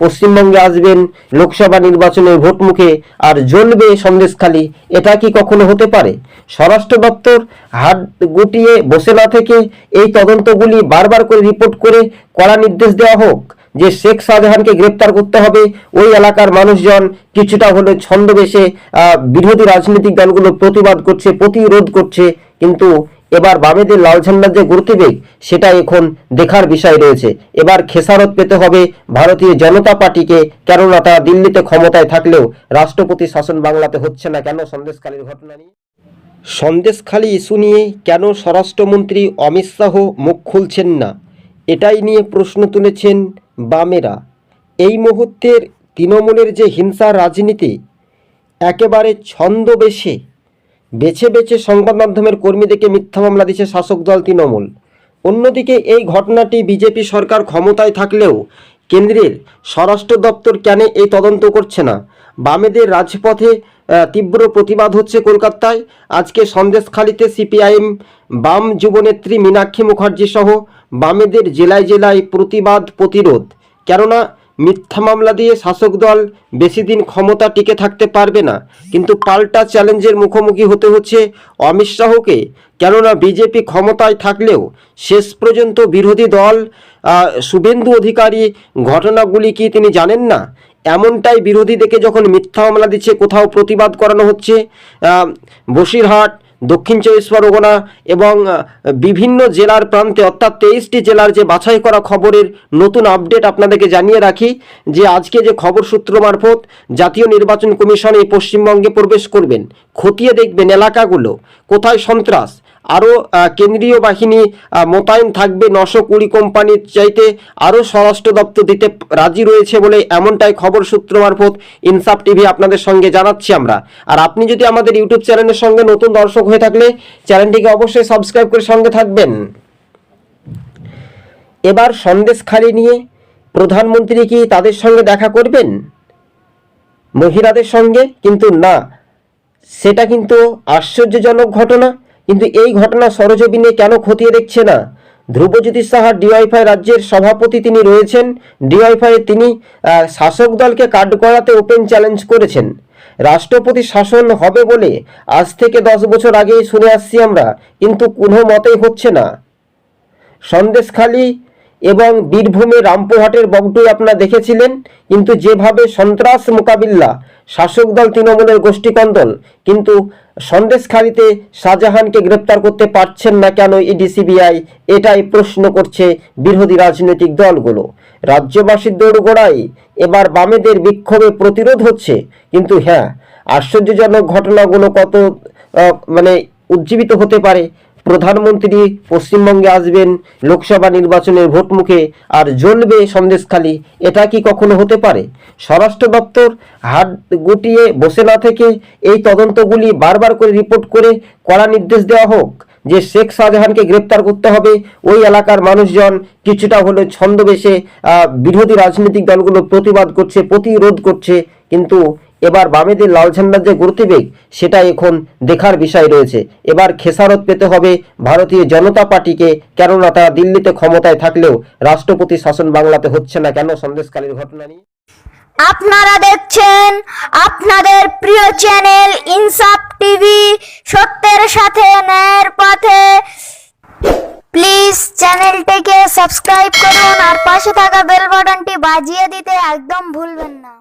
পশ্চিমবঙ্গে আসবেন, লোকসভা নির্বাচনে ভোট মুখে আর জ্বলবে সন্দেশখালী এটা কি কখনো হতে পারে? স্বরাষ্ট্র দপ্তর হাত গুটিয়ে বসে না থেকে এই তদন্তগুলি বারবার করে রিপোর্ট করে কড়া নির্দেশ দেওয়া হোক, যে শেখ শাহজাহানকে গ্রেপ্তার করতে হবে, ওই এলাকার মানুষজন কিছুটা হলে ছন্দবেশে বিরোধী রাজনৈতিক দলগুলো প্রতিবাদ করছে, প্রতিরোধ করছে, কিন্তু এবার বামেদের লাল ঝান্ডার যে গতিবেগ সেটা এখন দেখার বিষয় রয়েছে। এবার খেসারত পেতে হবে ভারতীয় জনতা পার্টিকে, কেননা তারা দিল্লিতে ক্ষমতায় থাকলেও রাষ্ট্রপতি শাসন বাংলাতে হচ্ছে না। কেন? সন্দেশকালীর ঘটনা নিয়ে। সন্দেশখালী ইস্যু নিয়ে কেন স্বরাষ্ট্রমন্ত্রী অমিত শাহ মুখ খুলছেন না? এটাই নিয়ে প্রশ্ন তুলেছেন বামেরা। এই মুহূর্তের তৃণমূলের যে হিংসার রাজনীতি, একেবারে ছন্দবেশে বেছে বেছে সংবাদ মাধ্যমের কর্মীদেরকে মিথ্যা মামলা দিচ্ছে শাসক দল তৃণমূল। অন্যদিকে এই ঘটনাটি বিজেপি সরকার ক্ষমতায় থাকলেও কেন্দ্রের স্বরাষ্ট্র দপ্তর কেন এই তদন্ত করছে না? বামেদের রাজপথে তীব্র প্রতিবাদ হচ্ছে কলকাতায়। আজকে সন্দেশখালিতে সিপিআইএম, বাম যুবনেত্রী মীনাক্ষী মুখার্জি সহ বামেদের জেলায় জেলায় প্রতিবাদ, প্রতিরোধ। কেননা মিথ্যা মামলা দিয়ে শাসক দল বেশি দিন ক্ষমতা টিকে থাকতে পারবে না। কিন্তু পাল্টা চ্যালেঞ্জের মুখোমুখি হতে হচ্ছে অমিত শাহকে। কেননা বিজেপি ক্ষমতায় থাকলেও শেষ পর্যন্ত বিরোধী দল শুভেন্দু অধিকারী ঘটনাগুলি কি তিনি জানেন না? এমনটাই বিরোধীদেরকে যখন মিথ্যা মামলা দিচ্ছে, কোথাও প্রতিবাদ করানো হচ্ছে বসিরহাট দক্ষিণ চব্বিশ পরগনা এবং বিভিন্ন জেলার প্রান্তে, অর্থাৎ তেইশটি জেলার যে বাছাই করা খবরের নতুন আপডেট আপনাদেরকে জানিয়ে রাখি, যে আজকে যে খবর সূত্র মারফত জাতীয় নির্বাচন কমিশন এই পশ্চিমবঙ্গে প্রবেশ করবেন। খতিয়ে দেখবেন এলাকাগুলো। কোথায় সন্ত্রাস? আরও কেন্দ্রীয় বাহিনী মোতায়েন থাকবে নশো কুড়ি কোম্পানির চাইতে। আরও স্বরাষ্ট্র দপ্তর দিতে রাজি রয়েছে বলে এমনটাই খবর সূত্র মারফত ইনসাফ টিভি আপনাদের সঙ্গে জানাচ্ছি আমরা। আর আপনি যদি আমাদের ইউটিউব চ্যানেলের সঙ্গে নতুন দর্শক হয়ে থাকলে চ্যানেলটিকে অবশ্যই সাবস্ক্রাইব করে সঙ্গে থাকবেন। এবার সন্দেশখালি নিয়ে প্রধানমন্ত্রী কি তাদের সঙ্গে দেখা করবেন? মহিলাদের সঙ্গে? কিন্তু না। সেটা কিন্তু আশ্চর্যজনক ঘটনা। কিন্তু এই ঘটনা সরজমিনে কেন খতিয়ে দেখছে না? ধ্রুবজ্যোতি সাহা ডিওয়াইফাই রাজ্যের সভাপতি তিনি রয়েছেন। ডিওয়াইফাই তিনি শাসক দলকে কার্ড করাতে ওপেন চ্যালেঞ্জ করেছেন। রাষ্ট্রপতি শাসন হবে বলে আজ থেকে দশ বছর আগেই শুনে আসছি আমরা, কিন্তু কোনো মতেই হচ্ছে না। সন্দেশখালী এবং বীরভূমে রামপুরহাটের বগটুই আপনারা দেখেছিলেন, কিন্তু যেভাবে সন্ত্রাস মোকাবিল্লা, শাসক দল তৃণমূলের গোষ্ঠীকন্দল, কিন্তু সন্দেশখালীতে শাহজাহানকে গ্রেপ্তার করতে পারছেন না কেন ইডি সিবিআই, এটাই প্রশ্ন করছে বিরোধী রাজনৈতিক দলগুলো। রাজ্যবাসীর দৌড়গোড়ায় এবার বামেদের বিক্ষোভে প্রতিরোধ হচ্ছে, কিন্তু হ্যাঁ আশ্চর্যজনক ঘটনাগুলো কত মানে উজ্জীবিত হতে পারে প্রধানমন্ত্রী পশ্চিমবঙ্গে আসবেন, লোকসভা নির্বাচনের ভোট মুখে আর জ্বলবে সন্দেশখালী এটা কি কখনো হতে পারে? স্বরাষ্ট্র দপ্তর হাত গুটিয়ে বসে না থেকে এই তদন্তগুলি বারবার করে রিপোর্ট করে কড়া নির্দেশ দেওয়া হোক, যে শেখ শাহজাহানকে গ্রেপ্তার করতে হবে, ওই এলাকার মানুষজন কিছুটা হলে ছন্দবেশে বিরোধী রাজনৈতিক দলগুলো প্রতিবাদ করছে, প্রতিরোধ করছে, কিন্তু এবার বামেদের লাল ঝান্ডার যে গতিবেগ সেটা এখন দেখার বিষয় রয়েছে। এবার খেসারত পেতে হবে ভারতীয় জনতা পার্টিকে, কেননা তারা দিল্লিতে ক্ষমতায় থাকলেও রাষ্ট্রপতি শাসন বাংলাতে হচ্ছে না। কেন? সন্দেশকালীর ঘটনা নিয়ে। আপনারা দেখছেন আপনাদের প্রিয় চ্যানেল ইনসাফ টিভি। সত্যের সাথে ন্যায়ের পথে। প্লিজ চ্যানেলটিকে সাবস্ক্রাইব করুন আর পাশে থাকা বেল বাটনটি বাজিয়ে দিতে একদম ভুলবেন না।